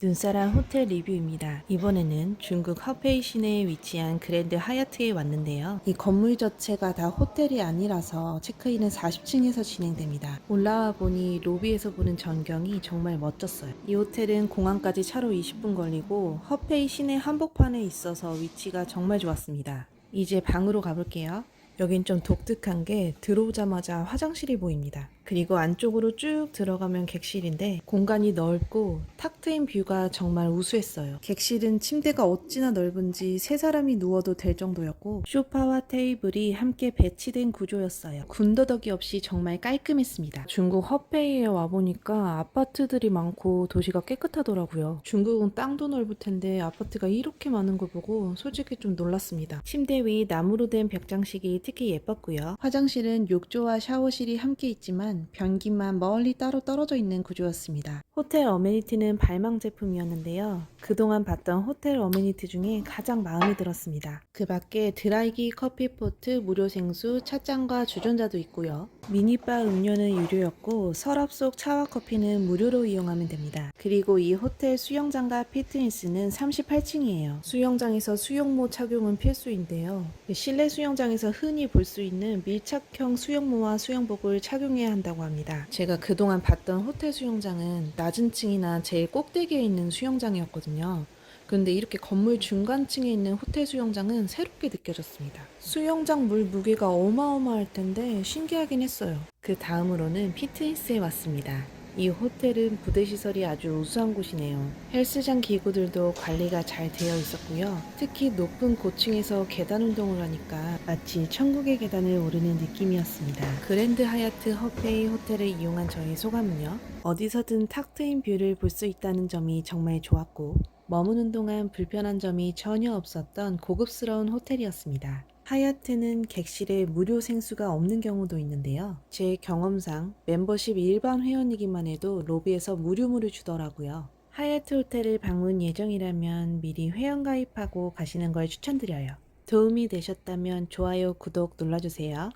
눈사람 호텔 리뷰입니다. 이번에는 중국 허페이 시내에 위치한 그랜드 하얏트에 왔는데요. 이 건물 자체가 다 호텔이 아니라서 체크인은 40층에서 진행됩니다. 올라와 보니 로비에서 보는 전경이 정말 멋졌어요. 이 호텔은 공항까지 차로 20분 걸리고 허페이 시내 한복판에 있어서 위치가 정말 좋았습니다. 이제 방으로 가볼게요. 여긴 좀 독특한 게 들어오자마자 화장실이 보입니다. 그리고 안쪽으로 쭉 들어가면 객실인데 공간이 넓고 탁 트인 뷰가 정말 우수했어요. 객실은 침대가 어찌나 넓은지 세 사람이 누워도 될 정도였고 소파와 테이블이 함께 배치된 구조였어요. 군더더기 없이 정말 깔끔했습니다. 중국 허페이에 와보니까 아파트들이 많고 도시가 깨끗하더라고요. 중국은 땅도 넓을 텐데 아파트가 이렇게 많은 걸 보고 솔직히 좀 놀랐습니다. 침대 위 나무로 된 벽장식이 특히 예뻤고요. 화장실은 욕조와 샤워실이 함께 있지만 변기만 멀리 따로 떨어져 있는 구조였습니다. 호텔 어메니티는 발망 제품이었는데요. 그동안 봤던 호텔 어메니티 중에 가장 마음에 들었습니다. 그 밖에 드라이기 커피포트, 무료 생수, 찻잔과 주전자도 있고요. 미니바 음료는 유료였고 서랍 속 차와 커피는 무료로 이용하면 됩니다. 그리고 이 호텔 수영장과 피트니스는 38층이에요. 수영장에서 수영모 착용은 필수인데요. 실내 수영장에서 흔히 볼 수 있는 밀착형 수영모와 수영복을 착용해야 한다고 합니다. 제가 그동안 봤던 호텔 수영장은 낮은 층이나 제일 꼭대기에 있는 수영장이었거든요. 근데 이렇게 건물 중간층에 있는 호텔 수영장은 새롭게 느껴졌습니다. 수영장 물 무게가 어마어마할 텐데 신기하긴 했어요. 그 다음으로는 피트니스에 왔습니다. 이 호텔은 부대 시설이 아주 우수한 곳이네요. 헬스장 기구들도 관리가 잘 되어 있었고요. 특히 높은 고층에서 계단 운동을 하니까 마치 천국의 계단을 오르는 느낌이었습니다. 그랜드 하얏트 허페이 호텔을 이용한 저의 소감은요. 어디서든 탁 트인 뷰를 볼 수 있다는 점이 정말 좋았고 머무는 동안 불편한 점이 전혀 없었던 고급스러운 호텔이었습니다. 하얏트는 객실에 무료 생수가 없는 경우도 있는데요. 제 경험상 멤버십 일반 회원이기만 해도 로비에서 무료물을 주더라고요. 하얏트 호텔을 방문 예정이라면 미리 회원 가입하고 가시는 걸 추천드려요. 도움이 되셨다면 좋아요, 구독 눌러주세요.